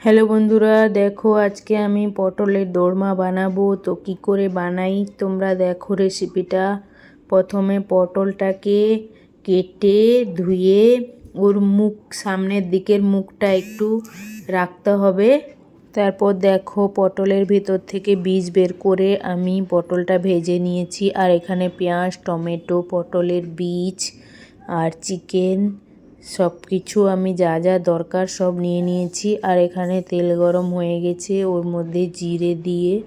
Hello বন্ধুরা, দেখো আজকে আমি পটলের দোরমা বানাবো। তো কি করে বানাই? তোমরা দেখো রেসিপিটা প্রথমে পটলটাকে কেটে ধুয়ে ওর মুখ, সামনের দিকের মুখটা একটু রাখতে হবে। তারপর দেখো পটলের ভিতর থেকে বীজ বের করে আমি পটলটা ভেজে নিয়েছি। আর এখানে পেঁয়াজ, টমেটো, পটলের বীজ আর চিকেন সব কিছু আমি যা যা দরকার সব নিয়ে নিয়েছি। আর এখানে তেল গরম হয়ে গেছে, ওর মধ্যে জিরে দিয়ে।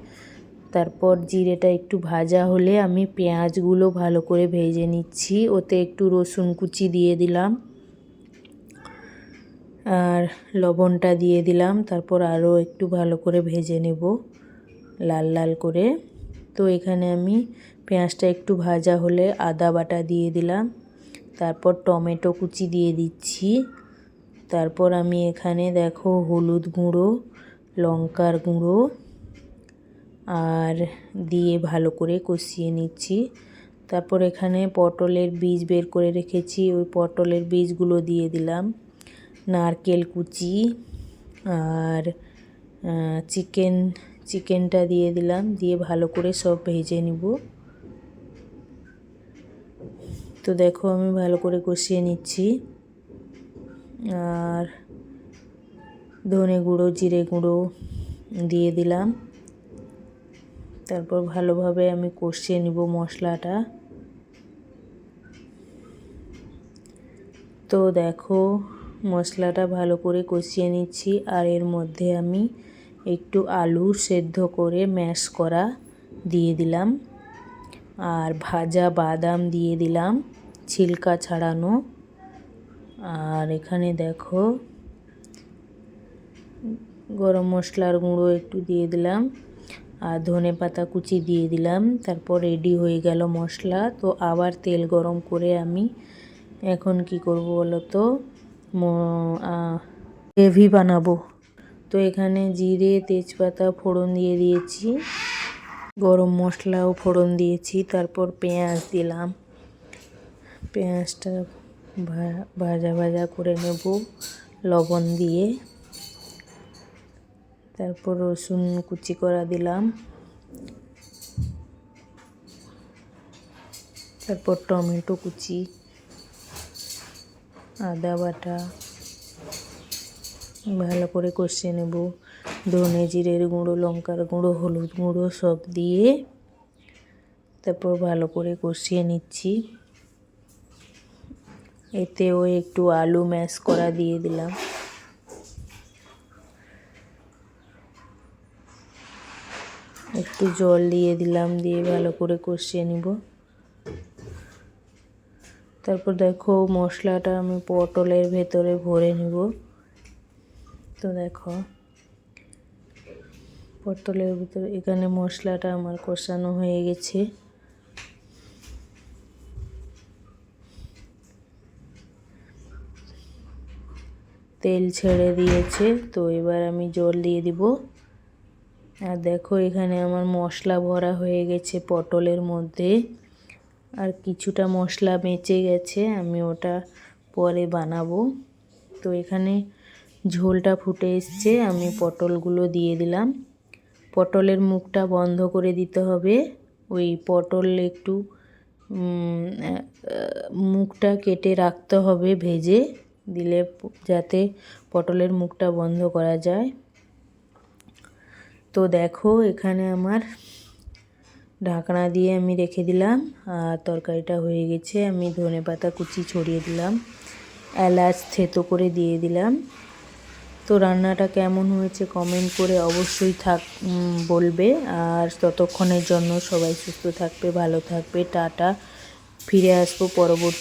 তারপর জিরেটা একটু ভাজা হলে আমি পেঁয়াজগুলো ভালো করে ভেজে নিচ্ছি। ওতে একটু রসুন কুচি দিয়ে দিলাম। আর লবণটা দিয়ে দিলাম। তারপর আরও একটু ভালো করে ভেজে নেব লাল লাল করে। তো এখানে আমি পেঁয়াজটা একটু ভাজা হলে আদা বাটা দিয়ে দিলাম। তারপর টমেটো কুচি দিয়ে দিচ্ছি। তারপর আমি এখানে দেখো হলুদ গুঁড়ো, লঙ্কার গুঁড়ো আর দিয়ে ভালো করে কষিয়ে নিচ্ছি। তারপর এখানে পটলের বীজ বের করে রেখেছি, ওই পটলের বীজগুলো দিয়ে দিলাম। নারকেল কুচি আর চিকেন, চিকেনটা দিয়ে দিলাম, দিয়ে ভালো করে সব ভেজে নিব। তো দেখো আমি ভালো করে কষিয়ে নিচ্ছি। আর ধনে গুঁড়ো, জিরে গুঁড়ো দিয়ে দিলাম। তারপর ভালোভাবে আমি কষিয়ে নিব মশলাটা। তো দেখো মশলাটা ভালো করে কষিয়ে নিচ্ছি, আর এর মধ্যে আমি একটু আলু সেদ্ধ করে ম্যাশ করা দিয়ে দিলাম। আর ভাজা বাদাম দিয়ে দিলাম, ছিলকা ছাড়ানো। আর এখানে দেখো, গরম মশলার গুঁড়ো একটু দিয়ে দিলাম আর ধনে পাতা কুচি দিয়ে দিলাম। তারপর রেডি হয়ে গেল মশলা। তো আবার তেল গরম করে আমি এখন কি করব বলো তো গ্রেভি বানাবো। তো এখানে জিরে, তেজপাতা, ফোড়ন দিয়ে দিয়েছি। গরম মশলাও ফোড়ন দিয়েছি, তারপর পেঁয়াজ দিলাম। পেঁয়াজটা ভাজা ভাজা করে নেব লবণ দিয়ে। তারপর রসুন কুচি করা দিলাম। তারপর টমেটো কুচি, আদা বাটা। ভালো করে কষিয়ে নেব। ধনে জিরের গুঁড়ো, লঙ্কার গুঁড়ো, হলুদ গুঁড়ো সব দিয়ে তারপর ভালো করে কষিয়ে নিচ্ছি। এতেও একটু আলু ম্যাশ করা দিয়ে দিলাম। একটু জল দিয়ে দিলাম, দিয়ে ভালো করে কষিয়ে নিব। তারপর দেখো মশলাটা আমি পটলের ভেতরে ভরে নিব। তো দেখো, পটলের ভিতরে এখানে মশলাটা আমার কষানো হয়ে গেছে। তেল ছেড়ে দিয়েছে, তো এবার আমি জল দিয়ে দিব। আর দেখো, এখানে আমার মশলা ভরা হয়ে গেছে পটলের মধ্যে। আর কিছুটা মশলা বেঁচে গেছে, আমি ওটা পরে বানাবো। তো এখানে ঝোলটা ফুটে এসছে, আমি পটলগুলো দিয়ে দিলাম। পটলের মুখটা বন্ধ করে দিতে হবে। ওই পটল একটু মুখটা কেটে রাখতে হবে ভেজে, দিলে যাতে পটলের মুখটা বন্ধ করা যায়। তো দেখো, এখানে আমার ঢাকনা দিয়ে আমি রেখে দিলাম, আর তরকারিটা হয়ে গেছে। আমি ধনে পাতা কুচি ছড়িয়ে দিলাম, এলাচ থেতো করে দিয়ে দিলাম। তো রান্নাটা কেমন হয়েছে কমেন্ট করে অবশ্যই থাক বলবে। আর ততক্ষণের জন্য সবাই সুস্থ থাকবে, ভালো থাকবে। টাটা। ফিরে আসব পরবর্তী